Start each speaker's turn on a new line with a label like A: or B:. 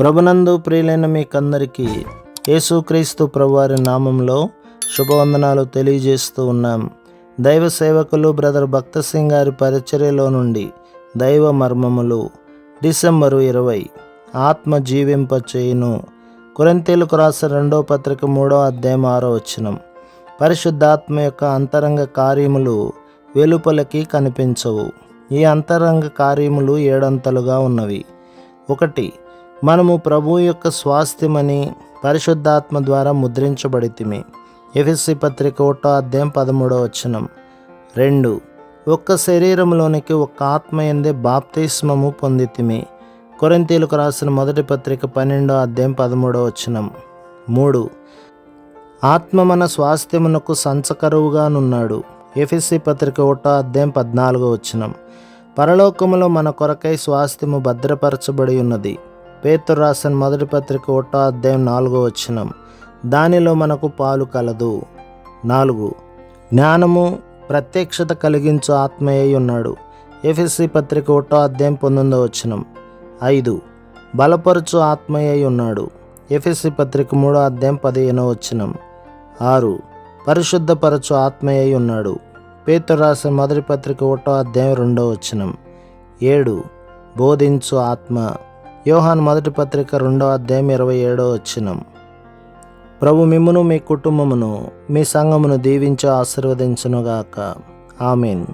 A: ప్రభునందు ప్రియులైన మీకందరికీ యేసుక్రీస్తు ప్రభువారి నామంలో శుభవందనాలు తెలియజేస్తూ ఉన్నాం. దైవ సేవకులు బ్రదర్ భక్త సింగ్ గారి పరిచర్యలో నుండి దైవ మర్మములు డిసెంబరు ఇరవై ఆత్మ జీవింప చేయును. కొరింతీలకు రాసిన రెండో పత్రిక మూడో అధ్యాయం ఆరో వచనం. పరిశుద్ధాత్మ యొక్క అంతరంగ కార్యములు వెలుపలకి కనిపించవు. ఈ అంతరంగ కార్యములు ఏడంతలుగా ఉన్నవి. ఒకటి మనము ప్రభు యొక్క స్వాస్థ్యమని పరిశుద్ధాత్మ ద్వారా ముద్రించబడితిమి. ఎఫ్ఎస్సి పత్రిక ఒకటో అధ్యాయం పదమూడవ వచనం. రెండు. ఒక్క శరీరంలోనికి ఒక్క ఆత్మ ఎందే బాప్తిస్మము పొందితిమి. కొరంతీలకు రాసిన మొదటి పత్రిక పన్నెండో అధ్యాయం పదమూడవ వచనం. మూడు. ఆత్మ మన స్వాస్థ్యమునకు సంచకరువుగానున్నాడు. ఎఫ్ఎస్సి పత్రిక ఒకటో అధ్యాయం పద్నాలుగో వచనం. పరలోకములో మన కొరకై స్వాస్థ్యము భద్రపరచబడి ఉన్నది. పేతురు రాసిన మొదటి పత్రిక ఒకటో అధ్యాయం నాలుగో వచనం. దానిలో మనకు పాలు కలదు. నాలుగు. జ్ఞానము ప్రత్యక్షత కలిగించు ఆత్మయ్య ఉన్నాడు. ఎఫ్ఎస్సి పత్రిక ఒకటో అధ్యాయం పంతొమ్మిదో వచనం. ఐదు. బలపరచు ఆత్మయ్య ఉన్నాడు. ఎఫ్ఎస్సి పత్రిక మూడో అధ్యాయం పదిహేనో వచనం. ఆరు. పరిశుద్ధపరచు ఆత్మయ్య ఉన్నాడు. పేతురు రాసిన మొదటి పత్రిక ఒకటో అధ్యాయం రెండో వచనం. ఏడు. బోధించు ఆత్మ. యోహాన్ మొదటి పత్రిక రెండో అధ్యాయం ఇరవై ఏడో వచ్చినం ప్రభు మిమ్మును మీ కుటుంబమును మీ సంఘమును దీవించి ఆశీర్వదించునుగాక. ఆమెన్.